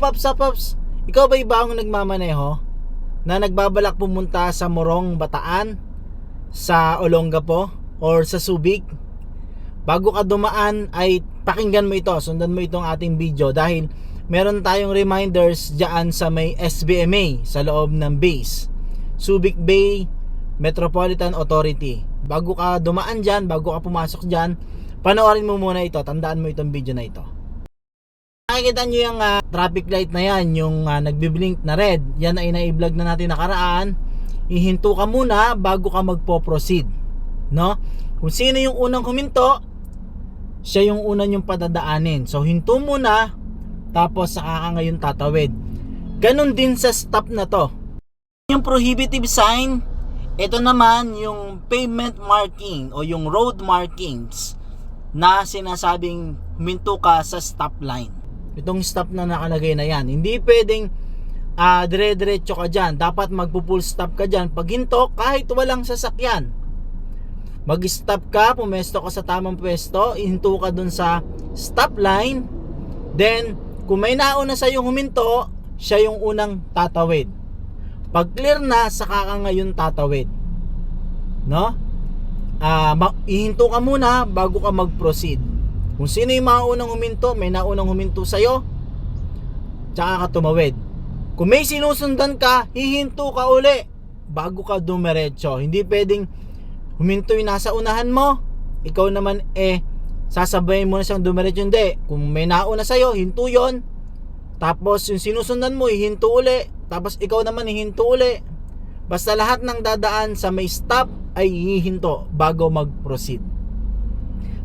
Pops, ah, Pops, ikaw ba iba ang nagmamaneho na nagbabalak pumunta sa Morong, Bataan, sa Olongapo, or sa Subic? Bago ka dumaan ay pakinggan mo ito, sundan mo itong ating video dahil meron tayong reminders dyan sa may SBMA sa loob ng base. Subic Bay Metropolitan Authority. Bago ka dumaan dyan, bago ka pumasok dyan, panoorin mo muna ito, tandaan mo itong video na ito. Nakikita nyo yung ah, traffic light na yan, yung ah, nagbiblink na red. Yan ay na-vlog na natin nakaraan. Ihinto ka muna bago ka magpo-proceed. No? Kung sino yung unang huminto, siya yung unang yung padadaanin. So hinto muna, tapos saka ka ngayon tatawid. Ganon din sa stop na to. Yung prohibitive sign, ito naman yung pavement marking o yung road markings na sinasabing huminto ka sa stop line. Itong stop na nakalagay na yan. Hindi pwedeng ah dire-diretso ka dyan. Dapat magpo-full stop ka dyan. Pag hinto, kahit walang sasakyan. Mag-stop ka, pumesto ka sa tamang pwesto, ihinto ka dun sa stop line. Then, kung may nauna sa yung huminto, siya yung unang tatawid. Pag clear na, saka ka ngayon tatawid. No? Ma- ihinto ka muna bago ka mag-proceed. Kung sino yung maunang huminto, may naunang huminto sa'yo, tsaka ka tumawid. Kung may sinusundan ka, hihinto ka uli bago ka dumiretso. Hindi pwedeng huminto yung nasa unahan mo, ikaw naman eh, sasabayin mo na siyang dumiretso. Hindi. Kung may nauna sa'yo, hinto yon Tapos yung sinusundan mo, hihinto uli. Tapos ikaw naman hihinto uli. Basta lahat ng dadaan sa may stop ay hihinto bago mag-proceed.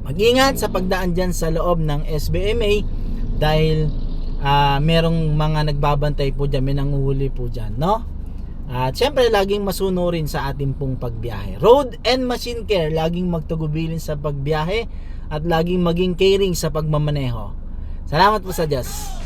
Mag-ingat sa pagdaan dyan sa loob ng SBMA dahil ah, merong mga nagbabantay po dyan, may nanguhuli po dyan, no? At syempre, laging masunurin sa ating pong pagbiyahe. Road and Machine Care, laging magtugubilin sa pagbiyahe at laging maging caring sa pagmamaneho. Salamat po sa Diyos.